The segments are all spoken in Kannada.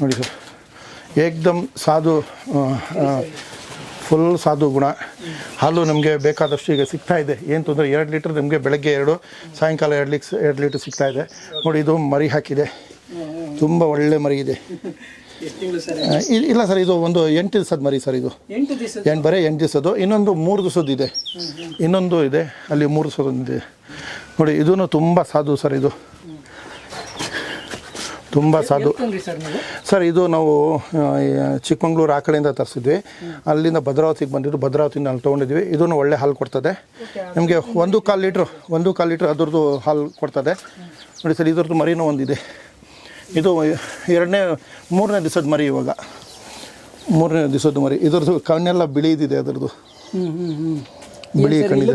ನೋಡಿ ಸರ್. ಏಕ್ದಮ್ ಸಾಧು ಫುಲ್ ಸಾಧು ಗುಣ. ಹಾಲು ನಮಗೆ ಬೇಕಾದಷ್ಟು ಈಗ ಸಿಗ್ತಾ ಇದೆ. ಏನು ತೊಂದರೆ ಎರಡು ಲೀಟ್ರ್ ನಿಮಗೆ ಬೆಳಗ್ಗೆ ಎರಡು ಸಾಯಂಕಾಲ ಎರಡು ಲೀಕ್ಸ್ ಎರಡು ಲೀಟ್ರ್ ಸಿಗ್ತಾ ಇದೆ. ನೋಡಿ ಇದು ಮರಿ ಹಾಕಿದೆ. ತುಂಬ ಒಳ್ಳೆ ಮರಿ ಇದೆ. ಇಲ್ಲ ಸರ್ ಇದು ಒಂದು ಎಂಟು ದಿವಸದ ಮರಿ ಸರ್ ಇದು. ಎಂಟು ಬರೀ ಎಂಟು ದಿವಸದ್ದು. ಇನ್ನೊಂದು ಮೂರು ದಿವಸದ್ದು ಇದೆ. ಇನ್ನೊಂದು ಇದೆ ಅಲ್ಲಿ ಮೂರು ದಿವಸದೊಂದಿದೆ ನೋಡಿ ಇದೂ ತುಂಬ ಸಾಧು ಸರ್ ಇದು. ತುಂಬ ಸಾಧು ಸರ್ ಇದು ನಾವು ಚಿಕ್ಕಮಂಗ್ಳೂರು ಆ ಕಡೆಯಿಂದ ತರಿಸಿದ್ವಿ. ಅಲ್ಲಿಂದ ಭದ್ರಾವತಿಗೆ ಬಂದಿದ್ದು ಭದ್ರಾವತಿಯಿಂದ ಅಲ್ಲಿ ತೊಗೊಂಡಿದ್ವಿ. ಇದೂ ಒಳ್ಳೆ ಹಾಲು ಕೊಡ್ತದೆ. ನಿಮಗೆ ಒಂದು ಕಾಲು ಲೀಟ್ರ್ ಒಂದು ಕಾಲು ಲೀಟ್ರ್ ಅದ್ರದ್ದು ಹಾಲು ಕೊಡ್ತದೆ. ನೋಡಿ ಸರ್ ಇದ್ರದ್ದು ಮರಿನೂ ಒಂದಿದೆ. ಇದು ಎರಡನೇ ಮೂರನೇ ದಿವಸದ ಮರಿ ಇವಾಗ. ಮೂರನೇ ದಿವಸದ ಮರಿ. ಇದ್ರದ್ದು ಕಣ್ಣೆಲ್ಲ ಬಿಳಿದಿದೆ ಅದರದ್ದು. ಬಿಳಿ ಕಣ್ಣಿದೆ.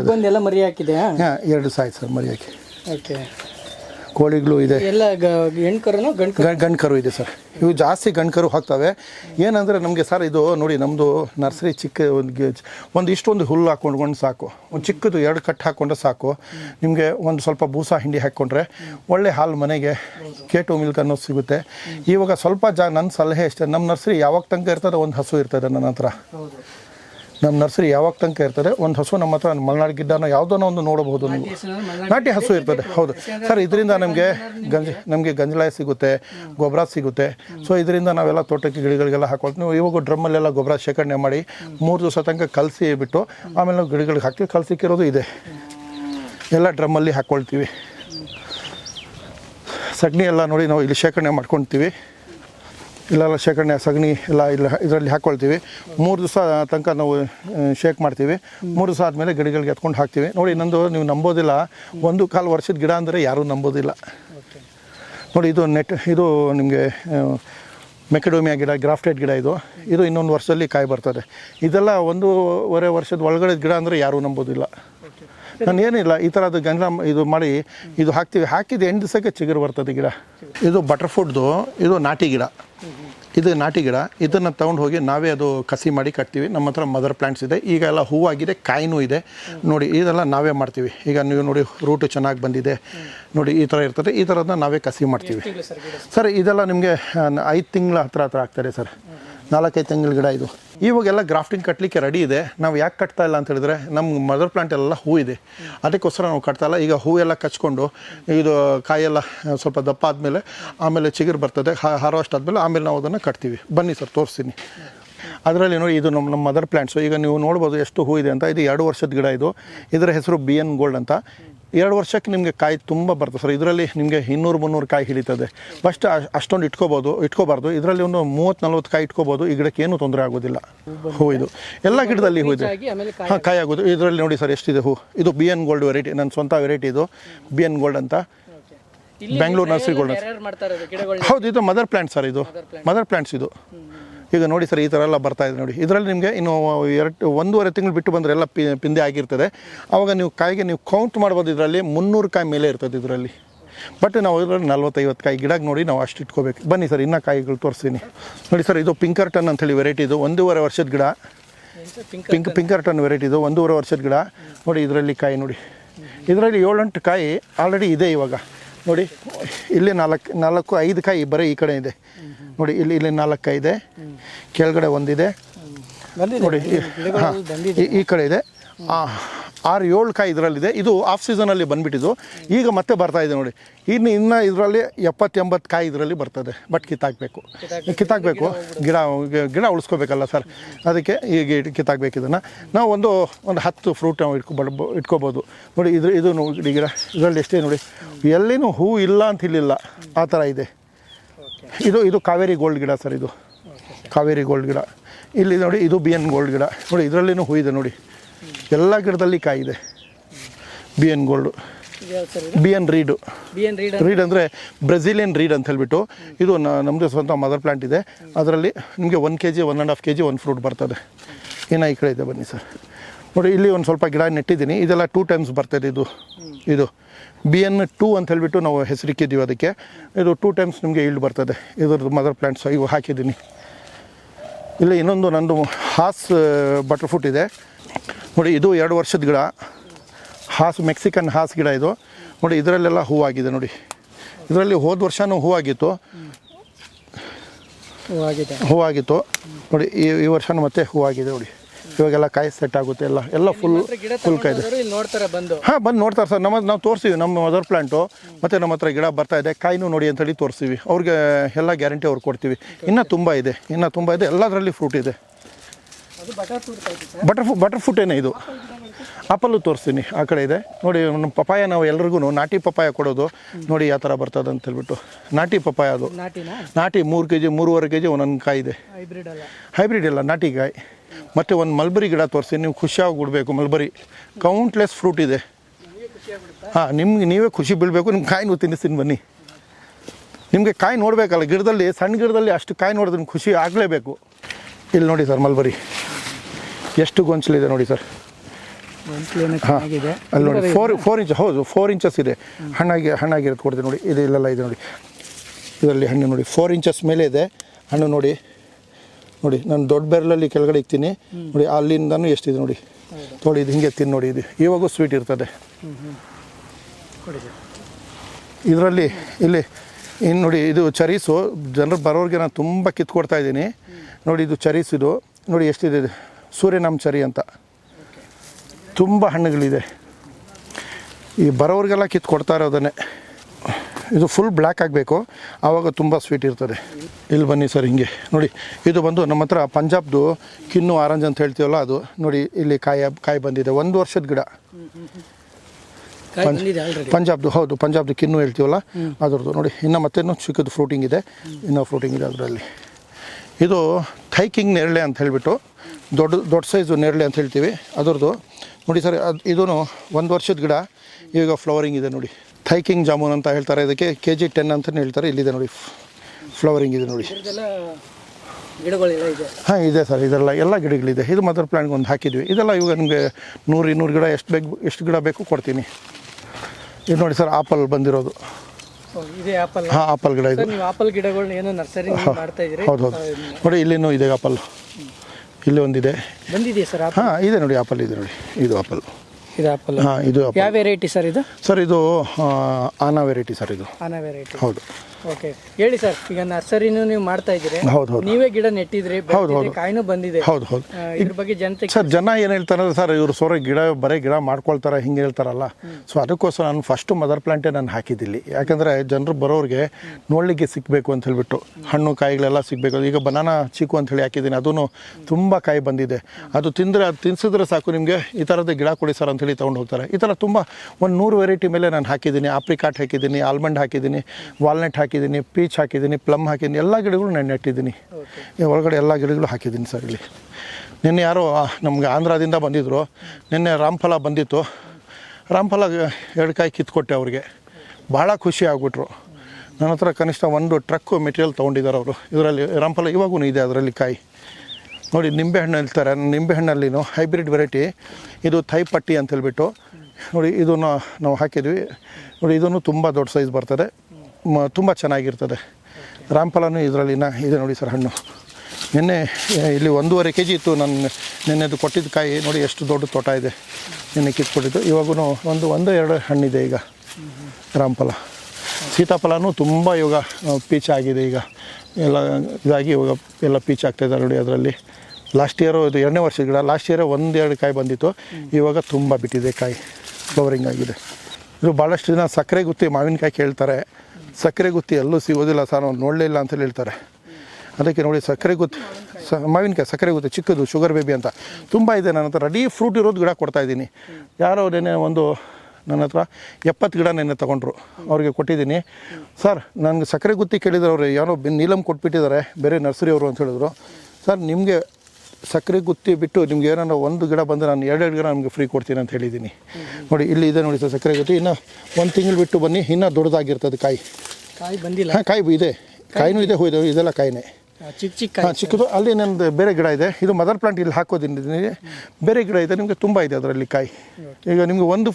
ಎರಡು ಸಾಯ್ತು ಸರ್ ಮರಿ ಹಾಕಿ. ಓಕೆ. ಕೋಳಿಗಳು ಇದೆ. ಎಲ್ಲ ಗಣಕರು ಗಂಡು ಗಂಡ್ ಗಂಡು ಕರು ಇದೆ ಸರ್. ಇವು ಜಾಸ್ತಿ ಗಣಕರು ಕರು ಹಾಕ್ತವೆ ಏನಂದರೆ ನಮಗೆ ಸರ್ ಇದು ನೋಡಿ ನಮ್ಮದು ನರ್ಸರಿ ಚಿಕ್ಕ ಒಂದು ಒಂದು ಇಷ್ಟೊಂದು ಹುಲ್ಲು ಹಾಕೊಂಡ್ಕೊಂಡು ಸಾಕು. ಒಂದು ಚಿಕ್ಕದು ಎರಡು ಕಟ್ಟು ಹಾಕ್ಕೊಂಡ್ರೆ ಸಾಕು. ನಿಮಗೆ ಒಂದು ಸ್ವಲ್ಪ ಬೂಸ ಹಿಂಡಿ ಹಾಕ್ಕೊಂಡ್ರೆ ಒಳ್ಳೆ ಹಾಲು ಮನೆಗೆ ಕೇಟು ಮಿಲ್ಕ್ ಅನ್ನೋದು ಸಿಗುತ್ತೆ. ಇವಾಗ ಸ್ವಲ್ಪ ಜಾ ನನ್ನ ಸಲಹೆ ಅಷ್ಟೇ. ನಮ್ಮ ನರ್ಸರಿ ಯಾವಾಗ ತನಕ ಇರ್ತದೆ ಒಂದು ಹಸು ಇರ್ತದೆ ನನ್ನ ಹತ್ರ. ನಮ್ಮ ನರ್ಸರಿ ಯಾವಾಗ ತನಕ ಇರ್ತದೆ? ಒಂದು ಹಸು ನಮ್ಮ ಹತ್ರ ಮಲೆನಾಡು ಗಿಡ್ಡನ ಯಾವುದೋ ಒಂದು ನೋಡಬಹುದು ನೀವು. ನಾಟಿ ಹಸು ಇರ್ತದೆ ಹೌದು. ಸರ್ ಇದರಿಂದ ನಮಗೆ ಗಂಜ ನಮಗೆ ಗಂಜಲಾಯ ಸಿಗುತ್ತೆ ಗೊಬ್ಬರ ಸಿಗುತ್ತೆ. ಸೊ ಇದರಿಂದ ನಾವೆಲ್ಲ ತೋಟಕ್ಕೆ ಗಿಡಗಳಿಗೆಲ್ಲ ಹಾಕೊಳ್ತೀವಿ. ನೀವು ಇವಾಗ ಡ್ರಮ್ಮಲ್ಲೆಲ್ಲ ಗೊಬ್ಬರ ಶೇಖರಣೆ ಮಾಡಿ ಮೂರು ದಿವಸ ತನಕ ಕಲಸಿ ಬಿಟ್ಟು ಆಮೇಲೆ ನಾವು ಗಿಡಗಳಿಗೆ ಹಾಕ್ತೀವಿ ಕಲಸಿಕ್ಕಿರೋದು ಇದೆ. ಎಲ್ಲ ಡ್ರಮ್ಮಲ್ಲಿ ಹಾಕ್ಕೊಳ್ತೀವಿ ಸಗಣಿ ಎಲ್ಲ ನೋಡಿ ನಾವು ಇಲ್ಲಿ ಶೇಖರಣೆ ಮಾಡ್ಕೊಳ್ತೀವಿ ಇಲ್ಲೆಲ್ಲ ಶೇಖರಣೆ, ಸಗಣಿ ಎಲ್ಲ ಇಲ್ಲ, ಇದರಲ್ಲಿ ಹಾಕ್ಕೊಳ್ತೀವಿ ಮೂರು ದಿವಸ ತನಕ ನಾವು ಶೇಕ್ ಮಾಡ್ತೀವಿ. ಮೂರು ದಿವಸ ಆದಮೇಲೆ ಗಿಡಗಳಿಗೆ ಎತ್ಕೊಂಡು ಹಾಕ್ತೀವಿ. ನೋಡಿ, ನಂದು ನೀವು ನಂಬೋದಿಲ್ಲ. ಒಂದು ಕಾಲು ವರ್ಷದ ಗಿಡ ಅಂದರೆ ಯಾರೂ ನಂಬೋದಿಲ್ಲ. ನೋಡಿ, ಇದು ನೆಟ್, ಇದು ನಿಮಗೆ ಮೆಕಡೋಮಿಯಾ ಗಿಡ, ಗ್ರಾಫ್ಟೆಡ್ ಗಿಡ ಇದು. ಇದು ಇನ್ನೊಂದು ವರ್ಷದಲ್ಲಿ ಕಾಯಿ ಬರ್ತದೆ. ಇದೆಲ್ಲ ಒಂದೂವರೆ ವರ್ಷದ ಒಳಗಡೆ ಗಿಡ ಅಂದರೆ ಯಾರೂ ನಂಬೋದಿಲ್ಲ. ನಾನು ಏನಿಲ್ಲ, ಈ ಥರದ್ದು ಗಂಜಲ ಇದು ಮಾಡಿ, ಇದು ಹಾಕ್ತೀವಿ. ಹಾಕಿದ ಎಂಟು ದಿವಸಕ್ಕೆ ಚಿಗುರು ಬರ್ತದೆ ಗಿಡ. ಇದು ಬಟರ್ಫುಡ್ದು ಇದು ನಾಟಿ ಗಿಡ. ಇದು ನಾಟಿ ಗಿಡ. ಇದನ್ನು ತಗೊಂಡು ಹೋಗಿ ನಾವೇ ಅದು ಕಸಿ ಮಾಡಿ ಕಟ್ತೀವಿ. ನಮ್ಮ ಹತ್ರ ಮದರ್ ಪ್ಲ್ಯಾಂಟ್ಸ್ ಇದೆ. ಈಗ ಎಲ್ಲ ಹೂವಾಗಿದೆ ಕಾಯಿನೂ ಇದೆ. ನೋಡಿ ಇದೆಲ್ಲ ನಾವೇ ಮಾಡ್ತೀವಿ. ಈಗ ನೀವು ನೋಡಿ ರೂಟು ಚೆನ್ನಾಗಿ ಬಂದಿದೆ. ನೋಡಿ ಈ ಥರ ಇರ್ತದೆ. ಈ ಥರದನ್ನ ನಾವೇ ಕಸಿ ಮಾಡ್ತೀವಿ. ಸರ್ ಇದೆಲ್ಲ ನಿಮಗೆ ಐದು ತಿಂಗಳ ಹತ್ರ ಹತ್ರ ಆಗ್ತಾರೆ ಸರ್. ನಾಲ್ಕೈದು ತಿಂಗಳ ಗಿಡ ಇದು. ಇವಾಗೆಲ್ಲ ಗ್ರಾಫ್ಟಿಂಗ್ ಕಟ್ಟಲಿಕ್ಕೆ ರೆಡಿ ಇದೆ. ನಾವು ಯಾಕೆ ಕಟ್ತಾ ಇಲ್ಲ ಅಂತ ಹೇಳಿದ್ರೆ ನಮ್ಮ ಮದರ್ ಪ್ಲಾಂಟ್ ಎಲ್ಲ ಹೂ ಇದೆ. ಅದಕ್ಕೋಸ್ಕರ ನಾವು ಕಟ್ತಾ ಇಲ್ಲ. ಈಗ ಹೂ ಎಲ್ಲ ಕಚ್ಕೊಂಡು, ಇದು ಕಾಯೆಲ್ಲ ಸ್ವಲ್ಪ ದಪ್ಪ ಆದಮೇಲೆ, ಆಮೇಲೆ ಚಿಗುರು ಬರ್ತದೆ. ಹಾರ್ವೆಸ್ಟ್ ಆದಮೇಲೆ ಆಮೇಲೆ ನಾವು ಅದನ್ನು ಕಟ್ತೀವಿ. ಬನ್ನಿ ಸರ್, ತೋರಿಸ್ತೀನಿ. ಅದರಲ್ಲಿ ನೋಡಿ, ಇದು ನಮ್ಮ ನಮ್ಮ ಮದರ್ ಪ್ಲ್ಯಾಂಟ್ಸು ಈಗ ನೀವು ನೋಡ್ಬೋದು ಎಷ್ಟು ಹೂ ಇದೆ ಅಂತ. ಇದು ಎರಡು ವರ್ಷದ ಗಿಡ ಇದು. ಇದರ ಹೆಸರು ಬಿ ಎನ್ ಗೋಲ್ಡ್ ಅಂತ. ಎರಡು ವರ್ಷಕ್ಕೆ ನಿಮಗೆ ಕಾಯಿ ತುಂಬ ಬರ್ತದೆ. ಸರ್ ಇದರಲ್ಲಿ ನಿಮಗೆ ಇನ್ನೂರು ಮುನ್ನೂರು ಕಾಯಿ ಹಿಡಿತದೆ ಫಸ್ಟ್ ಅಷ್ಟೊಂದು ಇಟ್ಕೋಬೋದು ಇಟ್ಕೋಬಾರ್ದು. ಇದರಲ್ಲಿ ಒಂದು ಮೂವತ್ತು ನಲ್ವತ್ತು ಕಾಯಿ ಇಟ್ಕೋಬೋದು. ಈ ಗಿಡಕ್ಕೆ ಏನೂ ತೊಂದರೆ ಆಗೋದಿಲ್ಲ. ಹೂ ಇದು. ಎಲ್ಲ ಗಿಡದಲ್ಲಿ ಹೂ ಇದೆ. ಹಾಂ ಕಾಯಿ ಆಗೋದು. ಇದರಲ್ಲಿ ನೋಡಿ ಸರ್ ಎಷ್ಟಿದೆ ಹೂ. ಇದು ಬಿ ಎನ್ ಗೋಲ್ಡ್ ವೆರೈಟಿ ನನ್ನ ಸ್ವಂತ ವೆರೈಟಿ ಇದು. ಬಿ ಎನ್ ಗೋಲ್ಡ್ ಅಂತ. ಇಲ್ಲಿ ಬ್ಯಾಂಗ್ಳೂರ್ ನರ್ಸರಿ ಗೋಲ್ಡ್ ಹೌದು ಇದು ಮದರ್ ಪ್ಲಾಂಟ್ ಸರ್ ಇದು. ಮದರ್ ಪ್ಲಾಂಟ್ಸ್ ಇದು. ಈಗ ನೋಡಿ ಸರ್, ಈ ಥರ ಎಲ್ಲ ಬರ್ತಾ ಇದೆ ನೋಡಿ. ಇದರಲ್ಲಿ ನಿಮಗೆ ಇನ್ನು ಎರಡು, ಒಂದೂವರೆ ತಿಂಗಳು ಬಿಟ್ಟು ಬಂದರೆ ಎಲ್ಲ ಪಿ, ಪಿಂದೆ ಆಗಿರ್ತದೆ. ಆವಾಗ ನೀವು ಕಾಯಿಗೆ ನೀವು ಕೌಂಟ್ ಮಾಡ್ಬೋದು ಇದರಲ್ಲಿ, ಮುನ್ನೂರು ಕಾಯಿ ಮೇಲೆ ಇರ್ತದೆ ಇದರಲ್ಲಿ. ಬಟ್ ನಾವು ಇದರಲ್ಲಿ ನಲ್ವತ್ತೈವತ್ತು ಕಾಯಿ ಗಿಡಕ್ಕೆ ನೋಡಿ ನಾವು ಅಷ್ಟು ಇಟ್ಕೋಬೇಕು. ಬನ್ನಿ ಸರ್, ಇನ್ನೂ ಕಾಯಿಗಳು ತೋರಿಸ್ತೀನಿ. ನೋಡಿ ಸರ್, ಇದು ಪಿಂಕರ್ಟನ್ ಅಂಥೇಳಿ ವೆರೈಟಿ ಇದು. ಒಂದೂವರೆ ವರ್ಷದ ಗಿಡ. ಪಿಂಕ್ ಪಿಂಕ್ ಟನ್ ವೆರೈಟಿ ಇದು. ಒಂದೂವರೆ ವರ್ಷದ ಗಿಡ. ನೋಡಿ ಇದರಲ್ಲಿ ಕಾಯಿ ನೋಡಿ. ಇದರಲ್ಲಿ ಏಳೆಂಟು ಕಾಯಿ ಆಲ್ರೆಡಿ ಇದೆ ಇವಾಗ. ನೋಡಿ, ಇಲ್ಲಿ ನಾಲ್ಕು ನಾಲ್ಕು, ಐದು ಕಾಯಿ ಬರೀ ಈ ಕಡೆ ಇದೆ. ನೋಡಿ ಇಲ್ಲಿ ಇಲ್ಲಿ ನಾಲ್ಕು ಕಾಯಿ ಇದೆ ಕೆಳಗಡೆ ಒಂದಿದೆ. ನೋಡಿ ಈ- ಬಂದಿದೆ ಈ- ಈ ಕಡೆ ಇದೆ. ಆ, ಆರು ಏಳು ಕಾಯಿ ಇದರಲ್ಲಿದೆ. ಇದು ಆಫ್ ಸೀಸನಲ್ಲಿ ಬಂದುಬಿಟ್ಟಿದ್ದು. ಈಗ ಮತ್ತೆ ಬರ್ತಾ ಇದೆ ನೋಡಿ. ಇನ್ನು ಇನ್ನು ಇದರಲ್ಲಿ ಎಪ್ಪತ್ತೆಂಬತ್ತು ಕಾಯಿ ಇದರಲ್ಲಿ ಬರ್ತದೆ. ಬಟ್ ಕಿತ್ತಾಕಬೇಕು. ಕಿತ್ತಾಕಬೇಕು. ಗಿಡ ಗಿಡ ಉಳಿಸ್ಕೋಬೇಕಲ್ಲ ಸರ್? ಅದಕ್ಕೆ ಈಗ ಕಿತ್ತಾಕಬೇಕು ಇದನ್ನು. ನಾವು ಒಂದು ಒಂದು ಹತ್ತು ಫ್ರೂಟ್ ನಾವು ಇಟ್ಕೊಬ ಇಟ್ಕೋಬೋದು. ನೋಡಿ ಇದ್ರ ಇದು ನೋಡಿ ಗಿಡ. ಇದರಲ್ಲಿ ಎಷ್ಟೇ ನೋಡಿ. ಎಲ್ಲಿನೂ ಹೂ ಇಲ್ಲ ಅಂತ ಇಲ್ಲಿಲ್ಲ ಆ ಥರ ಇದೆ. ಇದು ಇದು ಕಾವೇರಿ ಗೋಲ್ಡ್ ಗಿಡ ಸರ್ ಇದು. ಕಾವೇರಿ ಗೋಲ್ಡ್ ಗಿಡ. ಇಲ್ಲಿ ನೋಡಿ ಇದು ಬಿ ಎನ್ ಗೋಲ್ಡ್ ಗಿಡ. ನೋಡಿ ಇದರಲ್ಲಿನೂ ಹೂ ಇದೆ ನೋಡಿ. ಎಲ್ಲ ಗಿಡದಲ್ಲಿ ಕಾಯಿ ಇದೆ B N gold B N red. B N red red ಅಂದರೆ ಬ್ರೆಜಿಲಿಯನ್ ರೀಡ್ ಅಂತ ಹೇಳ್ಬಿಟ್ಟು ಇದು ನಮ್ಮದು ಸ್ವಂತ ಮದರ್ ಪ್ಲಾಂಟ್ ಇದೆ. ಅದರಲ್ಲಿ ನಿಮಗೆ one K G one and half K G ಒಂದು ಫ್ರೂಟ್ ಬರ್ತದೆ. ಏನೋ ಈ ಕಡೆ ಇದೆ ಬನ್ನಿ ಸರ್. ನೋಡಿ ಇಲ್ಲಿ ಒಂದು ಸ್ವಲ್ಪ ಗಿಡ ನೆಟ್ಟಿದ್ದೀನಿ. ಇದೆಲ್ಲ ಟೂ ಟೈಮ್ಸ್ ಬರ್ತದೆ ಇದು. ಇದು ಬಿ ಎನ್ ಟೂ ಅಂತ ಹೇಳಿಬಿಟ್ಟು ನಾವು ಹೆಸರಿಕ್ಕಿದ್ದೀವಿ ಅದಕ್ಕೆ. ಇದು ಟೂ ಟೈಮ್ಸ್ ನಿಮಗೆ ಇಲ್ಡ್ ಬರ್ತದೆ. ಇದ್ರದ್ದು ಮದರ್ ಪ್ಲ್ಯಾಂಟ್ಸ್ ಇವು ಹಾಕಿದ್ದೀನಿ. ಇಲ್ಲಿ ಇನ್ನೊಂದು ನಂದು ಹಾಸ್ ಬಟರ್ಫುಟ್ ಇದೆ. ನೋಡಿ ಇದು ಎರಡು ವರ್ಷದ ಗಿಡ. ಹಾಸ್ ಮೆಕ್ಸಿಕನ್ ಹಾಸ್ ಗಿಡ ಇದು. ನೋಡಿ ಇದರಲ್ಲೆಲ್ಲ ಹೂವಾಗಿದೆ ನೋಡಿ. ಇದರಲ್ಲಿ ಹೋದ ವರ್ಷವೂ ಹೂವಾಗಿತ್ತು. ಹೂವಾಗಿದೆ. ಹೂವಾಗಿತ್ತು. ನೋಡಿ ಈ ಈ ವರ್ಷನೂ ಮತ್ತೆ ಹೂವಾಗಿದೆ ನೋಡಿ. ಇವಾಗೆಲ್ಲ ಕಾಯಿ ಸೆಟ್ ಆಗುತ್ತೆ ಎಲ್ಲ ಎಲ್ಲ ಫುಲ್ ಫುಲ್ ಕಾಯಿ ಇದೆ ನೋಡ್ತಾರೆ ಬಂದು? ಹಾಂ ಬಂದು ನೋಡ್ತಾರೆ ಸರ್. ನಮ್ಮ ನಾವು ತೋರಿಸ್ತೀವಿ ನಮ್ಮ ಮದರ್ ಪ್ಲಾಂಟು ಮತ್ತು ನಮ್ಮ ಹತ್ರ ಗಿಡ ಬರ್ತಾ ಇದೆ. ಕಾಯಿನೂ ನೋಡಿ ಅಂತೇಳಿ ತೋರಿಸ್ತೀವಿ ಅವ್ರಿಗೆ ಎಲ್ಲ ಗ್ಯಾರಂಟಿ ಅವ್ರು ಕೊಡ್ತೀವಿ. ಇನ್ನೂ ತುಂಬ ಇದೆ ಇನ್ನೂ ತುಂಬ ಇದೆ. ಎಲ್ಲದರಲ್ಲಿ ಫ್ರೂಟ್ ಇದೆ. ಬಟರ್ ಫ್ರೂ ಬಟರ್ ಫು ಬಟರ್ ಫ್ರೂಟೇನೆ ಇದು. ಆಪಲ್ಲು ತೋರಿಸ್ತೀನಿ ಆ ಕಡೆ ಇದೆ. ನೋಡಿ ನಮ್ಮ ಪಪಾಯ ನಾವು ಎಲ್ರಿಗೂ ನಾಟಿ ಪಪಾಯ ಕೊಡೋದು. ನೋಡಿ ಯಾವ ಥರ ಬರ್ತದೆ ಅಂತ ಹೇಳ್ಬಿಟ್ಟು. ನಾಟಿ ಪಪಾಯ ಅದು. ನಾಟಿ ಮೂರು ಕೆ ಜಿ ಮೂರುವರೆ ಕೆ ಜಿ ಒಂದೊಂದು ಕಾಯಿ ಇದೆ. ಹೈಬ್ರಿಡ್ ಅಲ್ಲ. ಹೈಬ್ರಿಡ್ ಇಲ್ಲ ನಾಟಿ ಕಾಯಿ. ಮತ್ತು ಒಂದು ಮಲ್ಬರಿ ಗಿಡ ತೋರಿಸಿ ನೀವು ಖುಷಿಯಾಗಿ ಬಿಡಬೇಕು ಮಲ್ಬರಿ. ಕೌಂಟ್ಲೆಸ್ ಫ್ರೂಟ್ ಇದೆ. ಹಾಂ ನಿಮ್ಗೆ ನೀವೇ ಖುಷಿ ಬೀಳಬೇಕು ನಿಮ್ಮ ಕಾಯಿನೂ ತಿನ್ನಿಸ್ತೀನಿ ಬನ್ನಿ. ನಿಮಗೆ ಕಾಯಿ ನೋಡಬೇಕಲ್ಲ ಗಿಡದಲ್ಲಿ ಸಣ್ಣ ಗಿಡದಲ್ಲಿ ಅಷ್ಟು ಕಾಯಿ ನೋಡಿದ್ರೆ ನಿಮ್ಗೆ ಖುಷಿ ಆಗಲೇಬೇಕು. ಇಲ್ಲಿ ನೋಡಿ ಸರ್ ಮಲ್ಬರಿ. ಎಷ್ಟು ಗೊಂಚಲಿದೆ ನೋಡಿ ಸರ್. ಹಾಂ ಅಲ್ಲಿ ನೋಡಿ ಫೋರ್ ಫೋರ್ ಇಂಚ್ ಹೌದು ಫೋರ್ ಇಂಚಸ್ ಇದೆ. ಹಣ್ಣಾಗಿ ಹಣ್ಣಾಗಿರೋದು ಕೊಡ್ತೀನಿ ನೋಡಿ ಇದು ಇಲ್ಲೆಲ್ಲ ಇದೆ ನೋಡಿ. ಇದರಲ್ಲಿ ಹಣ್ಣು ನೋಡಿ ಫೋರ್ ಇಂಚಸ್ ಮೇಲೆ ಇದೆ. ಹಣ್ಣು ನೋಡಿ. ನೋಡಿ, ನಾನು ದೊಡ್ಡ ಬೆರಳಲ್ಲಿ ಕೆಳಗಡೆ ಇಕ್ತೀನಿ. ನೋಡಿ, ಅಲ್ಲಿಂದನೂ ಎಷ್ಟಿದೆ ನೋಡಿ. ನೋಡಿ ಇದು ಹಿಂಗೆ ತಿನ್ನು ನೋಡಿ ಇದು. ಇವಾಗೂ ಸ್ವೀಟ್ ಇರ್ತದೆ. ಇದರಲ್ಲಿ ಇಲ್ಲಿ ಇನ್ನು ನೋಡಿ, ಇದು ಚರೀಸು. ಜನರು ಬರೋರಿಗೆ ನಾನು ತುಂಬ ಕಿತ್ಕೊಡ್ತಾ ಇದ್ದೀನಿ. ನೋಡಿ, ಇದು ಚರೀಸ್ ಇದು. ನೋಡಿ, ಎಷ್ಟಿದೆ ಸೂರ್ಯನಾಮ್ ಚರಿ ಅಂತ. ತುಂಬ ಹಣ್ಣುಗಳಿದೆ. ಈ ಬರೋರಿಗೆಲ್ಲ ಕಿತ್ಕೊಡ್ತಾರೆ ಇರೋದನ್ನೇ ಇದು ಫುಲ್ ಬ್ಲ್ಯಾಕ್ ಆಗಬೇಕು. ಆವಾಗ ತುಂಬ ಸ್ವೀಟ್ ಇರ್ತದೆ. ಇಲ್ಲಿ ಬನ್ನಿ ಸರ್ ಹಿಂಗೆ. ನೋಡಿ ಇದು ಬಂದು ನಮ್ಮ ಹತ್ರ ಪಂಜಾಬ್ದು ಕಿನ್ನು ಆರೆಂಜ್ ಅಂತ ಹೇಳ್ತೀವಲ್ಲ ಅದು. ನೋಡಿ ಇಲ್ಲಿ ಕಾಯಿ ಕಾಯಿ ಬಂದಿದೆ. ಒಂದು ವರ್ಷದ ಗಿಡ. ಪಂಜಾಬ್ದು ಹೌದು ಪಂಜಾಬ್ದು ಕಿನ್ನು ಹೇಳ್ತೀವಲ್ಲ ಅದ್ರದ್ದು. ನೋಡಿ ಇನ್ನು ಮತ್ತೇನು ಚಿಕ್ಕದು ಫ್ರೂಟಿಂಗ್ ಇದೆ. ಇನ್ನೂ ಫ್ರೂಟಿಂಗ್ ಇದೆ ಅದರಲ್ಲಿ. ಇದು ಥೈಕಿಂಗ್ ನೇರಳೆ ಅಂತ ಹೇಳಿಬಿಟ್ಟು ದೊಡ್ಡ ದೊಡ್ಡ ಸೈಜು ನೇರಳೆ ಅಂತ ಹೇಳ್ತೀವಿ. ಅದರದ್ದು. ನೋಡಿ ಸರ್ ಅದು ಇದೂ ಒಂದು ವರ್ಷದ ಗಿಡ. ಈಗ ಫ್ಲವರಿಂಗ್ ಇದೆ ನೋಡಿ. ಥೈಕಿಂಗ್ ಜಾಮೂನ್ ಅಂತ ಹೇಳ್ತಾರೆ ಇದಕ್ಕೆ ಕೆ ಜಿ ಟೆನ್ ಅಂತ ಹೇಳ್ತಾರೆ. ಇಲ್ಲಿದೆ ನೋಡಿ ಫ್ಲವರಿಂಗ್ ಇದೆ ನೋಡಿ. ಹಾಂ ಇದೆ ಸರ್ ಇದೆಲ್ಲ ಎಲ್ಲ ಗಿಡಗಳಿದೆ. ಇದು ಮದರ್ ಪ್ಲಾಂಟ್ಗೆ ಒಂದು ಹಾಕಿದ್ವಿ. ಇದೆಲ್ಲ ಇವಾಗ ನಿಮಗೆ ನೂರು ಇನ್ನೂರು ಗಿಡ ಎಷ್ಟು ಬೇಕು ಎಷ್ಟು ಗಿಡ ಬೇಕು ಕೊಡ್ತೀನಿ. ಇದು ನೋಡಿ ಸರ್ ಆಪಲ್ ಬಂದಿರೋದು. ಇದೆ ಆಪಲ್ ಹಾಂ ಆಪಲ್ ಗಿಡ ಇದೆ. ಆಪಲ್ ಗಿಡಗಳನ್ನ ಏನೋ ನರ್ಸರಿ ಮಾಡ್ತಾ ಇದ್ದೀರಿ. ಹೌದು ಹೌದು. ನೋಡಿ ಇಲ್ಲಿನೂ ಇದೆ ಆಪಲ್ ಇಲ್ಲಿ ಒಂದಿದೆ. ಬಂದಿದೆಯಾ ಸರ್ ಹಾಂ ಇದೆ ನೋಡಿ ಆಪಲ್ ಇದೆ ನೋಡಿ. ಇದು ಆಪಲ್ ಇದು ಆಪಲ್ ಹಾಂ ಇದು ಯಾವ ವೆರೈಟಿ ಸರ್ ಇದು? ಸರ್ ಇದು ಆ, ಆನಾ ವೆರೈಟಿ ಸರ್ ಇದು. ಆನಾ ವೆರೈಟಿ ಹೌದು. ಓಕೆ. ಹೇಳಿ ಸರ್ ಈಗ ನರ್ಸರಿನೂ ನೀವು ಮಾಡ್ತಾ ಇದ್ದೀರಿ. ಹೌದು ಹೌದು. ನೀವೇ ಗಿಡ ನೆಟ್ಟಿದ್ರಿ ಹೌದು, ಹೌದು. ಕಾಯಿನೂ ಬಂದಿದೆ. ಹೌದು ಹೌದು. ಆ, ಇದ್ರ ಬಗ್ಗೆ ಜನತೆ ಸರ್ ಜನ ಏನು ಹೇಳ್ತಾರೆ ಅಂದ್ರೆ ಸರ್ ಇವರು ಸೋರೆ ಗಿಡ ಬರೀ ಗಿಡ ಮಾಡ್ಕೊಳ್ತಾರೆ ಹಿಂಗೆ ಹೇಳ್ತಾರಲ್ಲ. ಸೊ ಅದಕ್ಕೋಸ್ಕರ ನಾನು ಫಸ್ಟು ಮದರ್ ಪ್ಲಾಂಟೇ ನಾನು ಹಾಕಿದ್ದಿಲ್ಲಿ ಯಾಕಂದರೆ ಜನರು ಬರೋರಿಗೆ ನೋಡಲಿಕ್ಕೆ ಸಿಗಬೇಕು ಅಂತ ಹೇಳ್ಬಿಟ್ಟು ಹಣ್ಣು ಕಾಯಿಗಳೆಲ್ಲ ಸಿಗಬೇಕು. ಈಗ ಬನಾನಾ ಚೀಕು ಅಂತ ಹೇಳಿ ಹಾಕಿದ್ದೀನಿ. ಅದೂ ತುಂಬ ಕಾಯಿ ಬಂದಿದೆ. ಅದು ತಿಂದರೆ ಅದು ತಿನ್ಸಿದ್ರೆ ಸಾಕು ನಿಮಗೆ. ಈ ಥರದ ಗಿಡ ಕೊಡಿ ಸರ್ ಅಂತೇಳಿ ತೊಗೊಂಡು ಹೋಗ್ತಾರೆ. ಈ ಥರ ತುಂಬ ಒಂದು ನೂರು ವೆರೈಟಿ ಮೇಲೆ ನಾನು ಹಾಕಿದ್ದೀನಿ. ಆಪ್ರಿಕಾಟ್ ಹಾಕಿದ್ದೀನಿ ಆಲ್ಮಂಡ್ ಹಾಕಿದ್ದೀನಿ ವಾಲ್ನಟ್ ಹಾಕಿದ್ದೀನಿ. ಪೀಚ್ ಹಾಕಿದ್ದೀನಿ ಪ್ಲಮ್ ಹಾಕಿದ್ದೀನಿ ಎಲ್ಲ ಗಿಡಗಳು ನಾನು ನೆಟ್ಟಿದ್ದೀನಿ. ಒಳಗಡೆ ಎಲ್ಲ ಗಿಡಗಳು ಹಾಕಿದ್ದೀನಿ ಸರ್ ಇಲ್ಲಿ. ನಿನ್ನೆ ಯಾರೋ ನಮ್ಗೆ ಆಂಧ್ರದಿಂದ ಬಂದಿದ್ದರು ನಿನ್ನೆ ರಾಮ್ಫಲ ಬಂದಿತ್ತು. ರಾಮ್ಫಲ ಎರಡು ಕಾಯಿ ಕಿತ್ಕೊಟ್ಟೆ ಅವ್ರಿಗೆ. ಭಾಳ ಖುಷಿ ಆಗ್ಬಿಟ್ರು. ನನ್ನ ಹತ್ರ ಕನಿಷ್ಠ ಒಂದು ಟ್ರಕ್ಕು ಮೆಟೀರಿಯಲ್ ತೊಗೊಂಡಿದ್ದಾರೆ ಅವರು. ಇದರಲ್ಲಿ ರಾಮ್ಫಲ ಇವಾಗೂ ಇದೆ ಅದರಲ್ಲಿ ಕಾಯಿ. ನೋಡಿ ನಿಂಬೆಹಣ್ಣು ಹೇಳ್ತಾರೆ ನಿಂಬೆಹಣ್ಣಲ್ಲಿನೂ ಹೈಬ್ರಿಡ್ ವೆರೈಟಿ. ಇದು ಥೈ ಪಟ್ಟಿ ಅಂತ ಹೇಳ್ಬಿಟ್ಟು ನೋಡಿ ಇದನ್ನು ನಾವು ಹಾಕಿದ್ವಿ. ನೋಡಿ ಇದನ್ನು ತುಂಬ ದೊಡ್ಡ ಸೈಜ್ ಬರ್ತದೆ. ಮ, ತುಂಬ ಚೆನ್ನಾಗಿರ್ತದೆ. ರಾಮ್ಫಲನೂ ಇದರಲ್ಲಿನ ಇದೆ ನೋಡಿ ಸರ್ ಹಣ್ಣು. ನಿನ್ನೆ ಇಲ್ಲಿ ಒಂದೂವರೆ ಕೆ ಜಿ ಇತ್ತು ನನ್ನ ನಿನ್ನೆದು ಕೊಟ್ಟಿದ್ದ ಕಾಯಿ ನೋಡಿ ಎಷ್ಟು ದೊಡ್ಡ ತೋಟ ಇದೆ. ನಿನ್ನೆ ಕಿತ್ಕೊಟ್ಟಿದ್ದು. ಇವಾಗೂ ಒಂದು ಒಂದು, ಎರಡು ಹಣ್ಣಿದೆ ಈಗ ರಾಮ್ಫಲ. ಸೀತಾಫಲನೂ ತುಂಬ ಇವಾಗ ಪೀಚ್ ಆಗಿದೆ ಈಗ. ಎಲ್ಲ ಇದಾಗಿ ಇವಾಗ ಎಲ್ಲ ಪೀಚ್ ಆಗ್ತಾಯಿದೆ ನೋಡಿ ಅದರಲ್ಲಿ. ಲಾಸ್ಟ್ ಇಯರು ಇದು ಎರಡನೇ ವರ್ಷದ ಗಿಡ. ಲಾಸ್ಟ್ ಇಯರ್ ಒಂದೆರಡು ಕಾಯಿ ಬಂದಿತ್ತು. ಇವಾಗ ತುಂಬ ಬಿಟ್ಟಿದೆ ಕಾಯಿ. ಫ್ಲವರಿಂಗ್ ಆಗಿದೆ. ಇದು ಭಾಳಷ್ಟು ಜನ ಸಕ್ಕರೆ ಗುತ್ತಿ ಮಾವಿನಕಾಯಿ ಕೇಳ್ತಾರೆ. ಸಕ್ಕರೆ ಗುತ್ತಿ ಎಲ್ಲೂ ಸಿಗೋದಿಲ್ಲ, ಸರ್ ಅವ್ನು ನೋಡಲೇ ಇಲ್ಲ ಅಂತೇಳಿ ಹೇಳ್ತಾರೆ. ಅದಕ್ಕೆ ನೋಡಿ ಸಕ್ಕರೆ ಗುತ್ತಿ, ಸ, ಮಾವಿನಕಾಯಿ ಸಕ್ಕರೆ ಗುತ್ತಿ ಚಿಕ್ಕದು ಶುಗರ್ ಬೇಬಿ ಅಂತ. ತುಂಬ ಇದೆ, ನನ್ನ ಹತ್ರ ರೆಡಿ ಫ್ರೂಟ್ ಇರೋದು ಗಿಡ ಕೊಡ್ತಾಯಿದ್ದೀನಿ ಯಾರೋ ನೆನೆ ಒಂದು, ನನ್ನ ಹತ್ರ ಎಪ್ಪತ್ತು ಗಿಡ ನೆನ್ನೆ ತೊಗೊಂಡ್ರು, ಅವ್ರಿಗೆ ಕೊಟ್ಟಿದ್ದೀನಿ. ಸರ್, ನನಗೆ ಸಕ್ಕರೆ ಗುತ್ತಿ ಕೇಳಿದ್ರು ಅವ್ರು ಯಾರೋ ನೀಲಂ ನೀಲಮ್ ಕೊಟ್ಬಿಟ್ಟಿದ್ದಾರೆ, ಬೇರೆ ನರ್ಸರಿ ಅವರು ಅಂತ ಹೇಳಿದ್ರು. ಸರ್, ನಿಮಗೆ ಸಕ್ಕರೆ ಗುತ್ತಿ ಬಿಟ್ಟು ನಿಮ್ಗೆ ಏನಾರ ಒಂದು ಗಿಡ ಬಂದರೆ ನಾನು ಎರಡೆರಡು ಗಿಡ ನಿಮಗೆ ಫ್ರೀ ಕೊಡ್ತೀನಿ ಅಂತ ಹೇಳಿದ್ದೀನಿ. ನೋಡಿ ಇಲ್ಲಿ ಇದೆ ನೋಡಿ ಸರ್ ಸಕ್ಕರೆ ಗುತ್ತಿ. ಇನ್ನು ಒಂದು ತಿಂಗಳು ಬಿಟ್ಟು ಬನ್ನಿ ಇನ್ನೂ ದೊಡ್ಡದಾಗಿರ್ತದೆ ಕಾಯಿ. ಕಾಯಿ ಬಂದಿಲ್ಲ. ಹಾಂ ಕಾಯಿ ಇದೆ. ಕಾಯಿನೂ ಇದೆ ಹೋಯ್ತು ಇದೆಲ್ಲ ಕಾಯಿನೇ. ಚಿಕ್ಕ ಚಿಕ್ಕ ಹಾಂ ಚಿಕ್ಕದು ಅಲ್ಲಿ ನಂದು ಬೇರೆ ಗಿಡ ಇದೆ. ಇದು ಮದರ್ ಪ್ಲಾಂಟ್ ಇಲ್ಲಿ ಹಾಕೋದಿದ್ದೀನಿ ಬೇರೆ ಗಿಡ ಇದೆ ನಿಮಗೆ ತುಂಬ ಇದೆ ಅದರಲ್ಲಿ ಕಾಯಿ. ಈಗ ನಿಮಗೆ ಒಂದು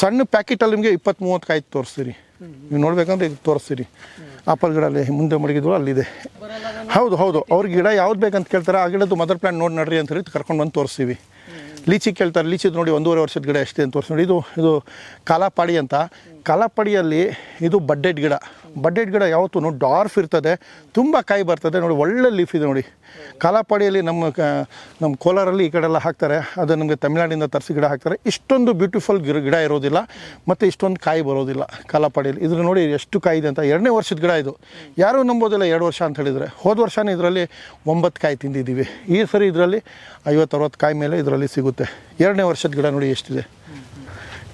ಸಣ್ಣ ಪ್ಯಾಕೆಟಲ್ಲಿ ನಿಮಗೆ ಇಪ್ಪತ್ತು ಮೂವತ್ತು ಕಾಯಿ ತೋರಿಸ್ತೀರಿ. ನೀವು ನೋಡ್ಬೇಕಂದ್ರೆ ಇದು ತೋರಿಸ್ತೀರಿ. ಆಪಲ್ ಗಿಡ ಅಲ್ಲಿ ಮುಂದೆ ಮಡಗಿದ್ರು ಅಲ್ಲಿದೆ. ಹೌದು ಹೌದು. ಅವ್ರಿಗೆ ಗಿಡ ಯಾವ್ದು ಬೇಕಂತ ಕೇಳ್ತಾರೆ ಆ ಗಿಡದ್ದು ಮದರ್ ಪ್ಲಾಂಟ್ ನೋಡಿ ನಡ್ರಿ ಅಂತ ಹೇಳಿ ಕರ್ಕೊಂಡು ಬಂದು ತೋರಿಸ್ತೀವಿ. ಲೀಚಿ ಕೇಳ್ತಾರೆ ಲೀಚಿದು ನೋಡಿ ಒಂದೂವರೆ ವರ್ಷದ ಗಿಡ ಎಷ್ಟಿದೆ ಅಂತ ತೋರಿಸಿ ನೋಡಿ ಇದು ಇದು ಕಾಲಾಪಾಡಿ ಅಂತ. ಕಾಲಾಪಾಡಿಯಲ್ಲಿ ಇದು ಬಡ್ಡೆಡ್ ಗಿಡ. ಬಡ್ಡೆಡ್ ಗಿಡ ಯಾವತ್ತೂ ಡಾರ್ಫ್ ಇರ್ತದೆ, ತುಂಬ ಕಾಯಿ ಬರ್ತದೆ. ನೋಡಿ, ಒಳ್ಳೆ ಲೀಫ್ ಇದೆ ನೋಡಿ. ಕಲಾಪಾಡಿಯಲ್ಲಿ ನಮ್ಮ ಕ, ನಮ್ಮ ಕೋಲಾರಲ್ಲಿ ಈ ಕಡೆ ಎಲ್ಲ ಹಾಕ್ತಾರೆ. ಅದು ನಮಗೆ ತಮಿಳ್ನಾಡಿಂದ ತರಿಸಿ ಗಿಡ ಹಾಕ್ತಾರೆ. ಇಷ್ಟೊಂದು ಬ್ಯೂಟಿಫುಲ್ ಗಿಡ ಗಿಡ ಇರೋದಿಲ್ಲ. ಮತ್ತು ಇಷ್ಟೊಂದು ಕಾಯಿ ಬರೋದಿಲ್ಲ ಕಲಾಪಾಡಿಯಲ್ಲಿ. ಇದ್ರ ನೋಡಿ, ಎಷ್ಟು ಕಾಯಿ ಇದೆ ಅಂತ. ಎರಡನೇ ವರ್ಷದ ಗಿಡ ಇದು. ಯಾರೂ ನಂಬೋದಿಲ್ಲ ಎರಡು ವರ್ಷ ಅಂತ ಹೇಳಿದರೆ. ಹೋದ ವರ್ಷನೇ ಇದರಲ್ಲಿ ಒಂಬತ್ತು ಕಾಯಿ ತಿಂದಿದ್ದೀವಿ. ಈ ಸರಿ ಇದರಲ್ಲಿ ಐವತ್ತು, ಅರವತ್ತು ಕಾಯಿ ಮೇಲೆ ಇದರಲ್ಲಿ ಸಿಗುತ್ತೆ. ಎರಡನೇ ವರ್ಷದ ಗಿಡ ನೋಡಿ ಎಷ್ಟಿದೆ.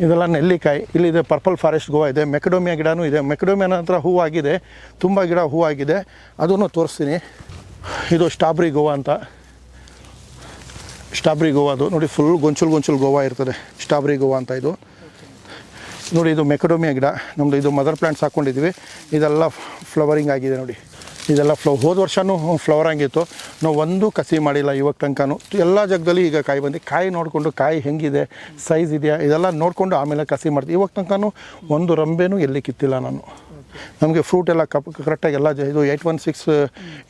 ಇದೆಲ್ಲ ನೆಲ್ಲಿಕಾಯಿ. ಇಲ್ಲಿದೆ ಪರ್ಪಲ್ ಫಾರೆಸ್ಟ್ ಗೋವಾ ಇದೆ, ಮೆಕಡೋಮಿಯಾ ಗಿಡನೂ ಇದೆ. ಮೆಕಡೋಮಿಯಾ ನಂತರ ಹೂವಾಗಿದೆ, ತುಂಬ ಗಿಡ ಹೂವಾಗಿದೆ. ಅದನ್ನು ತೋರಿಸ್ತೀನಿ. ಇದು ಸ್ಟಾಬ್ರಿ ಗೋವಾ ಅಂತ. ಸ್ಟಾಬ್ರಿ ಗೋವಾ ಅದು ನೋಡಿ ಫುಲ್ ಗೊಂಚಲು ಗೊಂಚಲು ಗೋವಾ ಇರ್ತದೆ. ಸ್ಟಾಬ್ರಿ ಗೋವಾ ಅಂತ ಇದು. ನೋಡಿ, ಇದು ಮೆಕಡೋಮಿಯಾ ಗಿಡ. ನಮ್ಮದು ಇದು ಮದರ್ ಪ್ಲ್ಯಾಂಟ್ಸ್ ಹಾಕ್ಕೊಂಡಿದ್ದೀವಿ ಇದೆಲ್ಲ ಫ್ಲವರಿಂಗ್ ಆಗಿದೆ ನೋಡಿ. ಇದೆಲ್ಲ ಫ್ಲವ್ ಹೋದ ವರ್ಷವೂ ಫ್ಲವರ್ ಆಗಿತ್ತು. ನಾವು ಒಂದು ಕಸಿ ಮಾಡಿಲ್ಲ ಇವಾಗ ತನಕನೂ. ಎಲ್ಲ ಜಾಗದಲ್ಲಿ ಈಗ ಕಾಯಿ ಬಂದು ಕಾಯಿ ನೋಡಿಕೊಂಡು ಕಾಯಿ ಹೆಂಗಿದೆ ಸೈಜ್ ಇದೆಯಾ? ಇದೆಲ್ಲ ನೋಡಿಕೊಂಡು ಆಮೇಲೆ ಕಸಿ ಮಾಡ್ತೀವಿ. ಇವಾಗ ತನಕನೂ ಒಂದು ರಂಬೆನೂ ಎಲ್ಲಿ ಕಿತ್ತಿಲ್ಲ ನಾನು. ನಮಗೆ ಫ್ರೂಟ್ ಎಲ್ಲ ಕಪ್ ಕರೆಕ್ಟಾಗಿ ಎಲ್ಲ ಇದು ಏಯ್ಟ್ ಒನ್ ಸಿಕ್ಸ್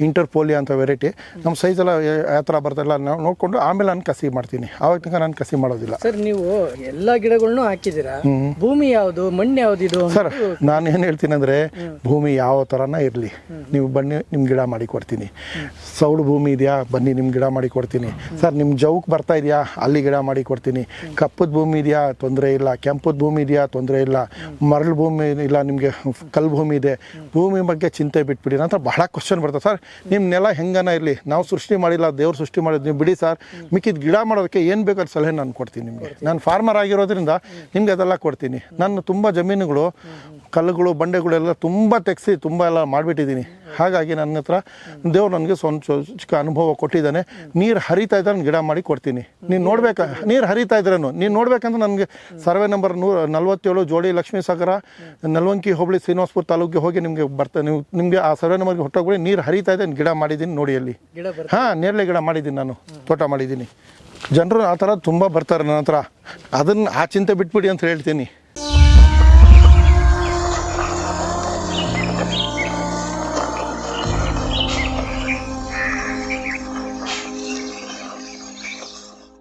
ಇಂಟರ್ಪೋಲಿಯಾ ಅಂತ ವೆರೈಟಿ ನಮ್ಮ ಸೈಜ್ ಎಲ್ಲ ಯಾವ ಥರ ಬರ್ತಲ್ಲ ನಾವು ನೋಡಿಕೊಂಡು ಆಮೇಲೆ ನಾನು ಕಸಿ ಮಾಡ್ತೀನಿ. ಆವಾಗ ತನಕ ನಾನು ಕಸಿ ಮಾಡೋದಿಲ್ಲ. ಸರ್ ನೀವು ಎಲ್ಲ ಗಿಡಗಳನ್ನೂ ಹಾಕಿದ್ದೀರಾ? ಭೂಮಿ ಯಾವುದು? ಮಣ್ಣು ಯಾವ್ದು ಇದು? ಸರ್ ನಾನು ಏನು ಹೇಳ್ತೀನಿ ಅಂದರೆ ಭೂಮಿ ಯಾವ ಥರನ ಇರಲಿ. ನೀವು ಬನ್ನಿ ನಿಮ್ಮ ಗಿಡ ಮಾಡಿ ಕೊಡ್ತೀನಿ. ಸೌಳು ಭೂಮಿ ಇದೆಯಾ? ಬನ್ನಿ ನಿಮ್ಮ ಗಿಡ ಮಾಡಿ ಕೊಡ್ತೀನಿ. ಸರ್ ನಿಮ್ಮ ಜೌಕ್ ಬರ್ತಾ ಇದೆಯಾ? ಅಲ್ಲಿ ಗಿಡ ಮಾಡಿ ಕೊಡ್ತೀನಿ. ಕಪ್ಪದ ಭೂಮಿ ಇದೆಯಾ? ತೊಂದರೆ ಇಲ್ಲ. ಕೆಂಪದ ಭೂಮಿ ಇದೆಯಾ? ತೊಂದರೆ ಇಲ್ಲ. ಮರಳು ಭೂಮಿ ಇಲ್ಲ ನಿಮಗೆ ಕಲ್ಲು ಭೂಮಿ ಇದೆ, ಭೂಮಿ ಬಗ್ಗೆ ಚಿಂತೆ ಬಿಟ್ಬಿಡಿ. ನಂತರ ಬಹಳ ಕ್ವಶನ್ ಬರ್ತದೆ. ಸರ್ ನಿಮ್ಮ ನೆಲ ಹೆಂಗನ ಇರಲಿ? ನಾವು ಸೃಷ್ಟಿ ಮಾಡಿಲ್ಲ, ದೇವ್ರು ಸೃಷ್ಟಿ ಮಾಡಿದ್ದು ನೀವು ಬಿಡಿ ಸರ್. ಮಿಕ್ಕಿದ ಗಿಡ ಮಾಡೋದಕ್ಕೆ ಏನು ಬೇಕಾದ ಸಲಹೆ ನಾನು ಕೊಡ್ತೀನಿ ನಿಮಗೆ. ನಾನು ಫಾರ್ಮರ್ ಆಗಿರೋದ್ರಿಂದ ನಿಮಗೆ ಅದೆಲ್ಲ ಕೊಡ್ತೀನಿ. ನನ್ನ ತುಂಬ ಜಮೀನುಗಳು, ಕಲ್ಲುಗಳು, ಬಂಡೆಗಳೆಲ್ಲ ತುಂಬ ತೆಗೆಸಿ ತುಂಬ ಎಲ್ಲ ಮಾಡಿಬಿಟ್ಟಿದ್ದೀನಿ. ಹಾಗಾಗಿ ನನ್ನ ಹತ್ರ ದೇವ್ರು ನನಗೆ ಸ್ವಂತ ಚಿಕ್ಕ ಅನುಭವ ಕೊಟ್ಟಿದ್ದಾನೆ. ನೀರು ಹರಿತಾ ಇದ್ರೆ ಗಿಡ ಮಾಡಿ ಕೊಡ್ತೀನಿ. ನೀನು ನೋಡ್ಬೇಕಾ ನೀರು ಹರಿತಾ ಇದ್ರೇನು? ನೀನು ನೋಡ್ಬೇಕಂದ್ರೆ ನನಗೆ ಸರ್ವೆ ನಂಬರ್ ನೂರ ನಲ್ವತ್ತೇಳು ಜೋಡಿ ಲಕ್ಷ್ಮೀ ಸಾಗರ ನಲ್ವಂಕಿ ಹೋಬಳಿ ಶ್ರೀನಿವಾಸಪುರ ತಾಲೂಕಿಗೆ ಹೋಗಿ ನಿಮಗೆ ಬರ್ತಾ ನೀವು ನಿಮಗೆ ಆ ಸರ್ವೆ ನಂಬರ್ಗೆ ಹೊಟ್ಟೋಗ್ಬಿಡಿ ನೀರು ಹರಿತಾ ಇದೆ ಗಿಡ ಮಾಡಿದ್ದೀನಿ ನೋಡಿ ಅಲ್ಲಿ. ಹಾಂ ನೇರಳೆ ಗಿಡ ಮಾಡಿದ್ದೀನಿ ನಾನು. ತೋಟ ಮಾಡಿದ್ದೀನಿ. ಜನರು ಆ ಥರ ತುಂಬ ಬರ್ತಾರೆ ನನ್ನ ಹತ್ರ. ಅದನ್ನು ಆ ಚಿಂತೆ ಬಿಟ್ಬಿಡಿ ಅಂತ ಹೇಳ್ತೀನಿ.